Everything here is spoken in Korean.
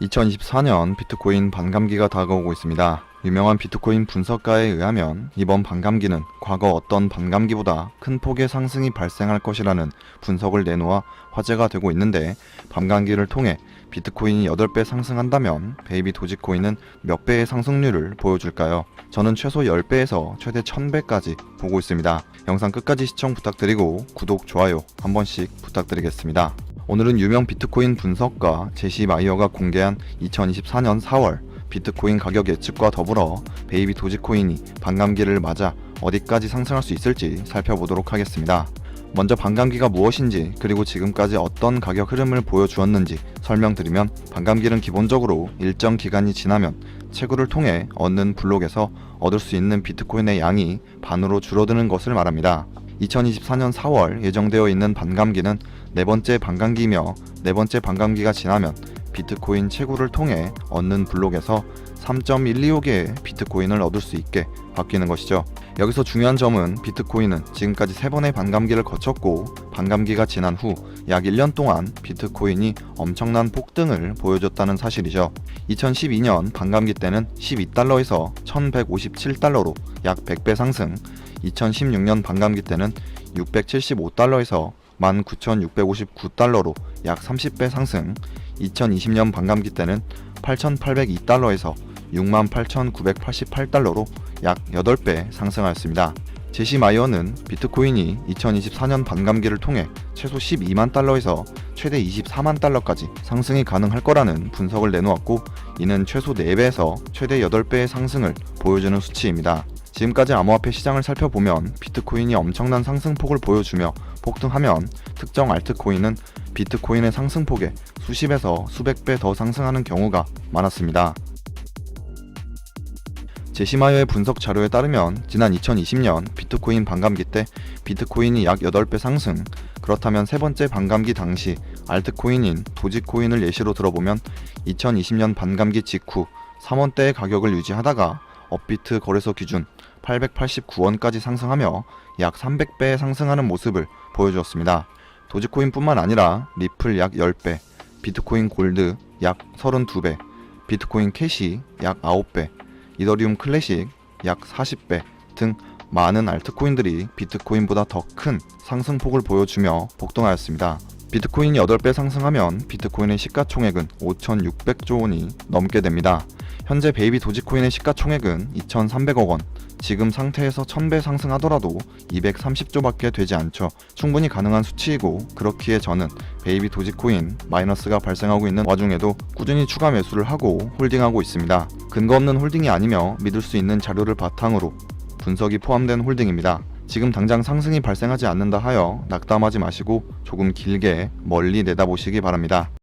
2024년 비트코인 반감기가 다가오고 있습니다. 유명한 비트코인 분석가에 의하면 이번 반감기는 과거 어떤 반감기보다 큰 폭의 상승이 발생할 것이라는 분석을 내놓아 화제가 되고 있는데 반감기를 통해 비트코인이 8배 상승한다면 베이비 도지코인은 몇 배의 상승률을 보여줄까요? 저는 최소 10배에서 최대 1000배까지 보고 있습니다. 영상 끝까지 시청 부탁드리고 구독, 좋아요 한 번씩 부탁드리겠습니다. 오늘은 유명 비트코인 분석가 제시 마이어가 공개한 2024년 4월 비트코인 가격 예측과 더불어 베이비 도지코인이 반감기를 맞아 어디까지 상승할 수 있을지 살펴보도록 하겠습니다. 먼저 반감기가 무엇인지 그리고 지금까지 어떤 가격 흐름을 보여주었는지 설명드리면 반감기는 기본적으로 일정 기간이 지나면 채굴을 통해 얻는 블록에서 얻을 수 있는 비트코인의 양이 반으로 줄어드는 것을 말합니다. 2024년 4월 예정되어 있는 반감기는 네 번째 반감기이며 네 번째 반감기가 지나면 비트코인 채굴을 통해 얻는 블록에서 3.125개의 비트코인을 얻을 수 있게 바뀌는 것이죠. 여기서 중요한 점은 비트코인은 지금까지 세 번의 반감기를 거쳤고 반감기가 지난 후 약 1년 동안 비트코인이 엄청난 폭등을 보여줬다는 사실이죠. 2012년 반감기 때는 12달러에서 1157달러로 약 100배 상승, 2016년 반감기 때는 675달러에서 19,659달러로 약 30배 상승, 2020년 반감기 때는 8,802달러에서 68,988달러로 약 8배 상승하였습니다. 제시 마이어는 비트코인이 2024년 반감기를 통해 최소 12만 달러에서 최대 24만 달러까지 상승이 가능할 거라는 분석을 내놓았고 이는 최소 4배에서 최대 8배의 상승을 보여주는 수치입니다. 지금까지 암호화폐 시장을 살펴보면 비트코인이 엄청난 상승폭을 보여주며 폭등하면 특정 알트코인은 비트코인의 상승폭에 수십에서 수백 배 더 상승하는 경우가 많았습니다. 제시마이어의 분석 자료에 따르면 지난 2020년 비트코인 반감기 때 비트코인이 약 8배 상승, 그렇다면 세 번째 반감기 당시 알트코인인 도지코인을 예시로 들어보면 2020년 반감기 직후 3원대의 가격을 유지하다가 업비트 거래소 기준 889원까지 상승하며 약 300배 상승하는 모습을 보여주었습니다. 도지코인뿐만 아니라 리플 약 10배, 비트코인 골드 약 32배, 비트코인 캐시 약 9배, 이더리움 클래식 약 40배 등 많은 알트코인들이 비트코인보다 더 큰 상승폭을 보여주며 복동하였습니다. 비트코인이 8배 상승하면 비트코인의 시가총액은 5,600조 원이 넘게 됩니다. 현재 베이비 도지코인의 시가총액은 2,300억 원, 지금 상태에서 1000배 상승하더라도 230조밖에 되지 않죠. 충분히 가능한 수치이고 그렇기에 저는 베이비 도지코인 마이너스가 발생하고 있는 와중에도 꾸준히 추가 매수를 하고 홀딩하고 있습니다. 근거 없는 홀딩이 아니며 믿을 수 있는 자료를 바탕으로 분석이 포함된 홀딩입니다. 지금 당장 상승이 발생하지 않는다 하여 낙담하지 마시고 조금 길게 멀리 내다보시기 바랍니다.